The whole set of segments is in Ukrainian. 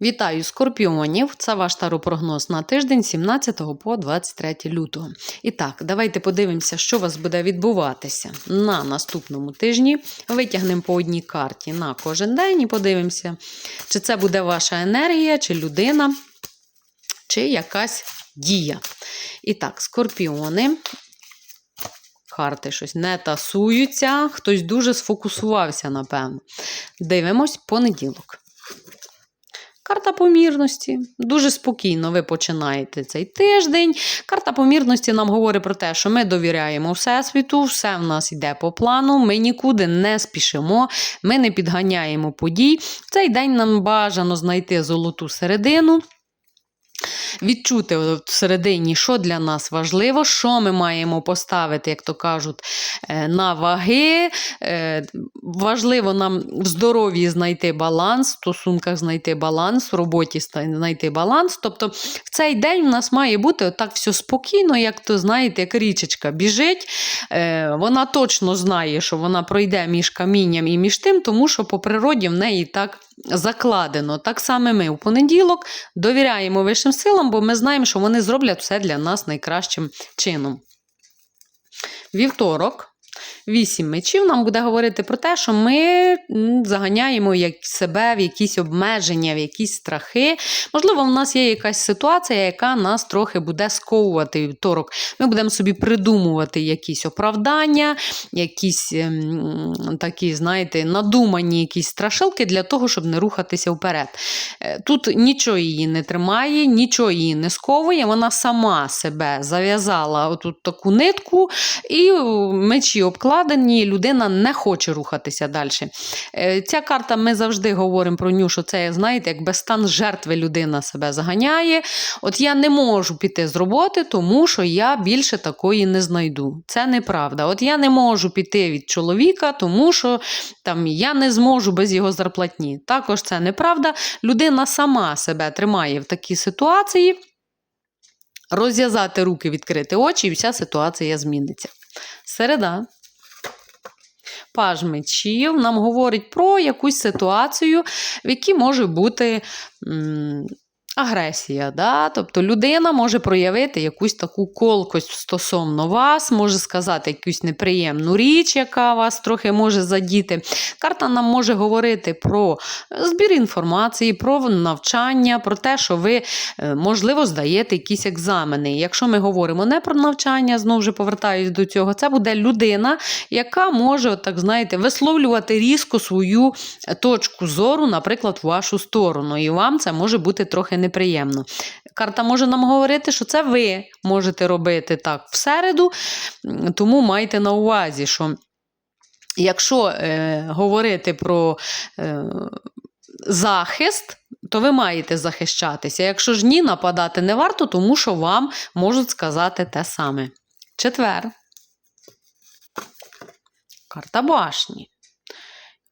Вітаю скорпіонів! Це ваш таропрогноз на тиждень 17 по 23 лютого. І так, давайте подивимося, що у вас буде відбуватися на наступному тижні. Витягнемо по одній карті на кожен день і подивимося, чи це буде ваша енергія, чи людина, чи якась дія. І так, скорпіони. Карти щось не тасуються, хтось дуже сфокусувався, напевно. Дивимось понеділок. Карта помірності. Дуже спокійно ви починаєте цей тиждень. Карта помірності нам говорить про те, що ми довіряємо Всесвіту, все в нас йде по плану, ми нікуди не спішимо, ми не підганяємо подій. В цей день нам бажано знайти золоту середину. Відчути всередині, що для нас важливо, що ми маємо поставити, як то кажуть, е, на ваги. Е, Важливо нам в здоров'ї знайти баланс, в стосунках знайти баланс, в роботі знайти баланс. Тобто в цей день в нас має бути отак все спокійно, як то знаєте, як річечка біжить. Е, Вона точно знає, що вона пройде між камінням і між тим, тому що по природі в неї так закладено. Так само ми у понеділок довіряємо вищим силам, бо ми знаємо, що вони зроблять все для нас найкращим чином. Вівторок. Вісім мечів нам буде говорити про те, що ми заганяємо себе в якісь обмеження, в якісь страхи. Можливо, в нас є якась ситуація, яка нас трохи буде сковувати вівторок. Ми будемо собі придумувати якісь оправдання, якісь ем, такі, знаєте, надумані якісь страшилки для того, щоб не рухатися вперед. Е, тут нічого її не тримає, нічого її не сковує. Вона сама себе зав'язала отут таку нитку, і мечі обкладені вкладені, людина не хоче рухатися далі. Е, ця карта, ми завжди говоримо про ню, що це, знаєте, як без стан жертви людина себе заганяє. От я не можу піти з роботи, тому що я більше такої не знайду. Це неправда. От я не можу піти від чоловіка, тому що там я не зможу без його зарплатні. Також це неправда. Людина сама себе тримає в такій ситуації. Розв'язати руки, відкрити очі, і вся ситуація зміниться. Середа. Паж мечів нам говорить про якусь ситуацію, в якій може бути агресія. Да? Тобто людина може проявити якусь таку колкость стосовно вас, може сказати якусь неприємну річ, яка вас трохи може задіти. Карта нам може говорити про збір інформації, про навчання, про те, що ви, е, можливо, здаєте якісь екзамени. Якщо ми говоримо не про навчання, знову ж повертаюсь до цього, це буде людина, яка може, так знаєте, висловлювати різко свою точку зору, наприклад, в вашу сторону. І вам це може бути трохи неприємно. Карта може нам говорити, що це ви можете робити так всереду, тому майте на увазі, що. Якщо е, говорити про е, захист, то ви маєте захищатися. Якщо ж ні, нападати не варто, тому що вам можуть сказати те саме. Четвер. Карта башні.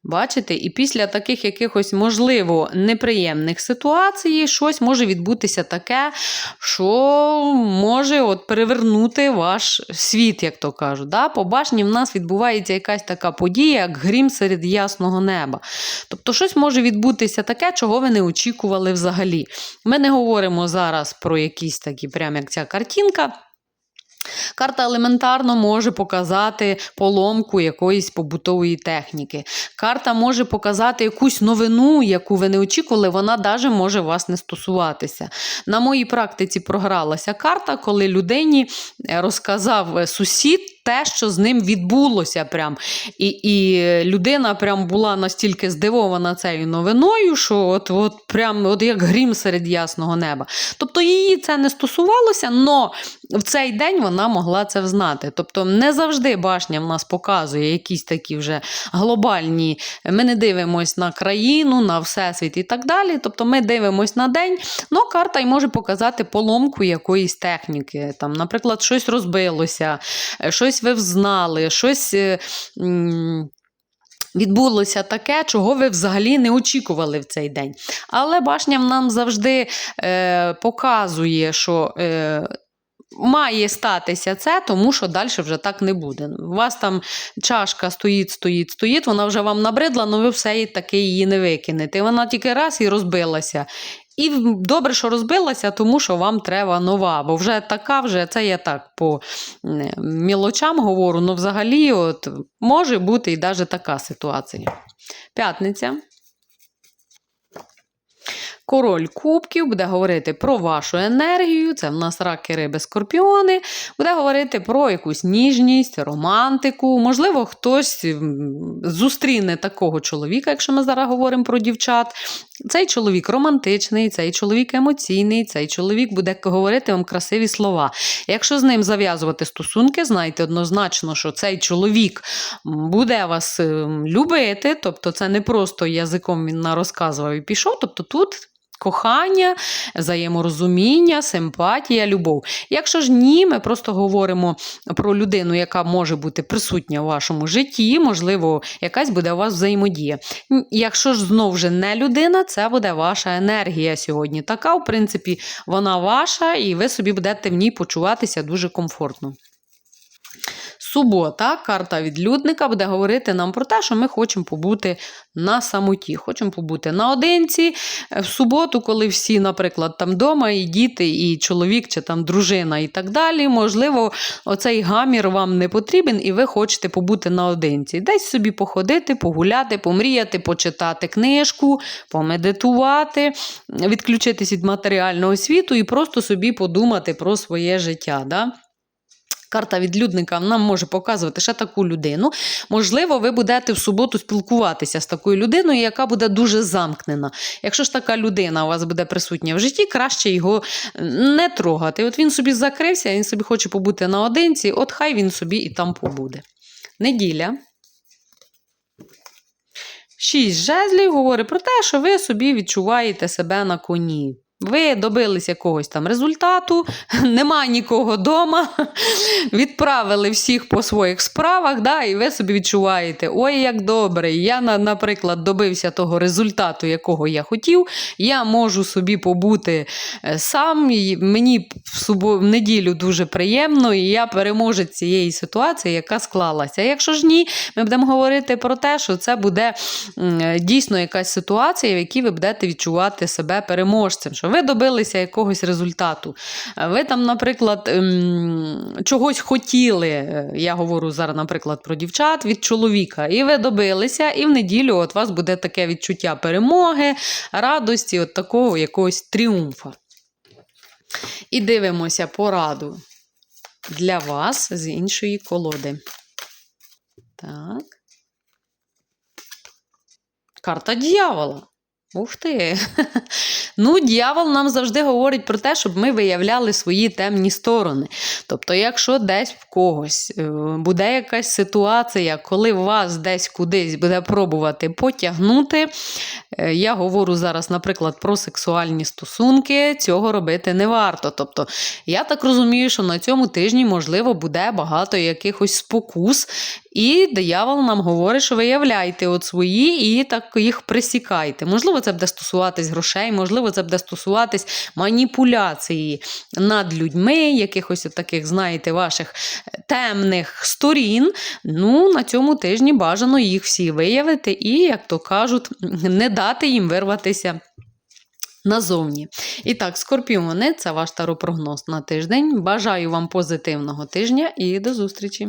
Бачите, і після таких якихось, можливо, неприємних ситуацій щось може відбутися таке, що може от перевернути ваш світ, як то кажуть. Да? По башні в нас відбувається якась така подія, як грім серед ясного неба. Тобто, щось може відбутися таке, чого ви не очікували взагалі. Ми не говоримо зараз про якісь такі, прям як ця картинка. Карта елементарно може показати поломку якоїсь побутової техніки. Карта може показати якусь новину, яку ви не очікували, вона навіть може вас не стосуватися. На моїй практиці програлася карта, коли людині розказав сусід те, що з ним відбулося. Прям. І і людина прям була настільки здивована цією новиною, що от от прям от як грім серед ясного неба. Тобто її це не стосувалося, але в цей день вона могла це взнати. Тобто, не завжди башня в нас показує якісь такі вже глобальні. Ми не дивимося на країну, на всесвіт і так далі. Тобто ми дивимося на день, але карта й може показати поломку якоїсь техніки. Там, Наприклад, щось розбилося, щось ви взнали, щось. Відбулося таке, чого ви взагалі не очікували в цей день. Але башня нам завжди е, показує, що е, Має статися це, тому що далі вже так не буде. У вас там чашка стоїть, стоїть, стоїть, вона вже вам набридла, але ви все і таки її не викинете. Вона тільки раз і розбилася. І добре, що розбилася, тому що вам треба нова. Бо вже така, вже це я так по мілочам говорю. Ну, взагалі, от може бути і навіть така ситуація. П'ятниця. Король кубків буде говорити про вашу енергію. Це в нас раки, риби, скорпіони. Буде говорити про якусь ніжність, романтику. Можливо, хтось зустріне такого чоловіка, якщо ми зараз говоримо про дівчат. Цей чоловік романтичний, цей чоловік емоційний, цей чоловік буде говорити вам красиві слова. Якщо з ним зав'язувати стосунки, знайте однозначно, що цей чоловік буде вас ем, любити, тобто це не просто язиком він нарозказував і пішов. Тобто тут. Кохання, взаєморозуміння, симпатія, любов. Якщо ж ні, ми просто говоримо про людину, яка може бути присутня у вашому житті, можливо, якась буде у вас взаємодія. Якщо ж знов же не людина, це буде ваша енергія сьогодні. Така, в принципі, вона ваша, і ви собі будете в ній почуватися дуже комфортно. Субота, карта відлюдника, буде говорити нам про те, що ми хочемо побути на самоті, хочемо побути наодинці. Е, В суботу, коли всі, наприклад, там вдома, і діти, і чоловік, чи там дружина, і так далі. Можливо, оцей гамір вам не потрібен, і ви хочете побути наодинці. Десь собі походити, погуляти, помріяти, почитати книжку, помедитувати, відключитись від матеріального світу і просто собі подумати про своє життя. Да? Карта відлюдника нам може показувати ще таку людину. Можливо, ви будете в суботу спілкуватися з такою людиною, яка буде дуже замкнена. Якщо ж така людина у вас буде присутня в житті, краще його не трогати. От він собі закрився, він собі хоче побути наодинці, от хай він собі і там побуде. Неділя. Шість жезлів говорить про те, що ви собі відчуваєте себе на коні. Ви добились якогось там результату, нема нікого вдома, відправили всіх по своїх справах, да, і ви собі відчуваєте, ой, як добре, я, наприклад, добився того результату, якого я хотів, я можу собі побути е, сам, мені в, субо, в неділю дуже приємно, і я переможець цієї ситуації, яка склалася. Якщо ж ні, ми будемо говорити про те, що це буде е, дійсно якась ситуація, в якій ви будете відчувати себе переможцем, що ви добилися якогось результату. Е, Ви там, наприклад, ем, чогось хотіли. е, Я говорю зараз, наприклад, про дівчат від чоловіка, і ви добилися, і в неділю от вас буде таке відчуття перемоги, радості, от такого якогось тріумфа. І дивимося пораду для вас з іншої колоди. Так. Карта дьявола. Ух ти. Ну, дьявол нам завжди говорить про те, щоб ми виявляли свої темні сторони. Тобто, якщо десь в когось е, буде якась ситуація, коли вас десь кудись буде пробувати потягнути, е, я говорю зараз, наприклад, про сексуальні стосунки, цього робити не варто. Тобто, я так розумію, що на цьому тижні, можливо, буде багато якихось спокус, і диявол нам говорить, що виявляйте от свої і так їх присікайте. Можливо, це буде стосуватись грошей, можливо, це буде стосуватись маніпуляції над людьми, якихось таких, знаєте, ваших темних сторін. Ну, на цьому тижні бажано їх всі виявити і, як то кажуть, не дати їм вирватися. Назовні. І так, скорпіони, це ваш таропрогноз на тиждень. Бажаю вам позитивного тижня і до зустрічі!